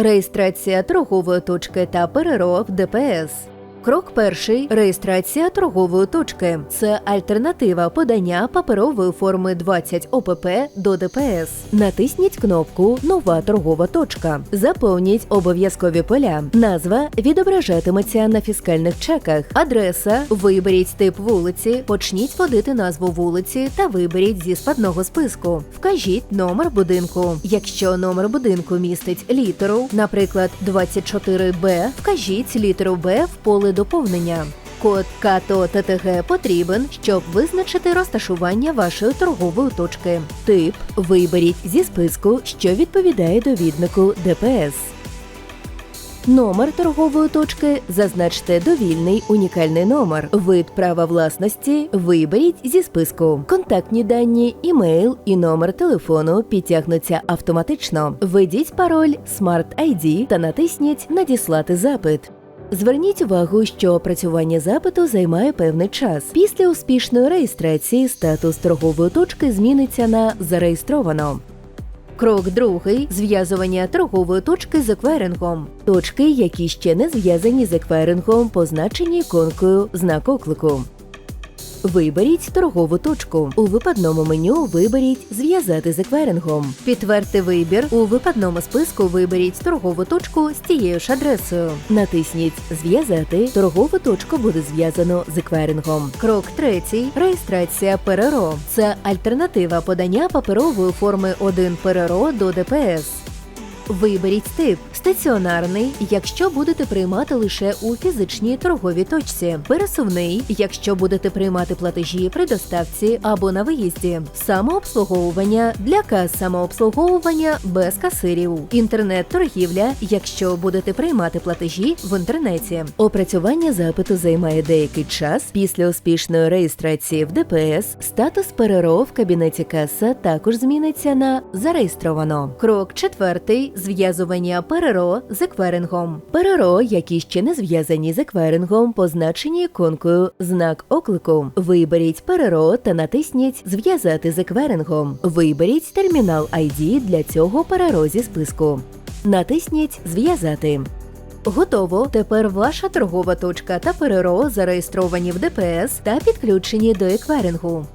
Реєстрація торгової точки та ПРРО в ДПС. Крок перший реєстрація торгової точки. Це альтернатива подання паперової форми 20 ОПП до ДПС. Натисніть кнопку Нова торгова точка. Заповніть обов'язкові поля. Назва відображатиметься на фіскальних чеках. Адреса. Виберіть тип вулиці. Почніть вводити назву вулиці та виберіть зі спадного списку. Вкажіть номер будинку. Якщо номер будинку містить літеру, наприклад, 24Б, вкажіть літеру Б в поле доповнення. Код КАТО ТТГ потрібен, щоб визначити розташування вашої торгової точки. Тип виберіть зі списку, що відповідає довіднику ДПС. Номер торгової точки зазначте довільний унікальний номер. Вид права власності виберіть зі списку. Контактні дані, імейл і номер телефону підтягнуться автоматично. Введіть пароль Smart ID та натисніть Надіслати запит. Зверніть увагу, що опрацювання запиту займає певний час. Після успішної реєстрації статус торгової точки зміниться на зареєстровано. Крок другий зв'язування торгової точки з еквайрингом. Точки, які ще не зв'язані з еквайрингом, позначені іконкою знак оклику. Виберіть торгову точку. У випадному меню виберіть Зв'язати з еквайрингом. Підтвердьте вибір. У випадному списку виберіть торгову точку з тією ж адресою. Натисніть Зв'язати. Торгову точку буде зв'язано з еквайрингом. Крок третій реєстрація ПРРО. Це альтернатива подання паперової форми 1 ПРРО до ДПС. Виберіть тип стаціонарний, якщо будете приймати лише у фізичній торговій точці, пересувний, якщо будете приймати платежі при доставці або на виїзді, самообслуговування для кас самообслуговування без касирів, інтернет-торгівля, якщо будете приймати платежі в інтернеті. Опрацювання запиту займає деякий час. Після успішної реєстрації в ДПС статус ПРРО в кабінеті каса також зміниться на зареєстровано. Крок четвертий зв'язування ПРРО з екверингом. ПРРО, які ще не зв'язані з екверингом, позначені іконкою знак оклику. Виберіть ПРРО та натисніть Зв'язати з екверингом. Виберіть термінал ID для цього ПРРО зі списку. Натисніть Зв'язати. Готово. Тепер ваша торгова точка та ПРРО зареєстровані в ДПС та підключені до екверингу.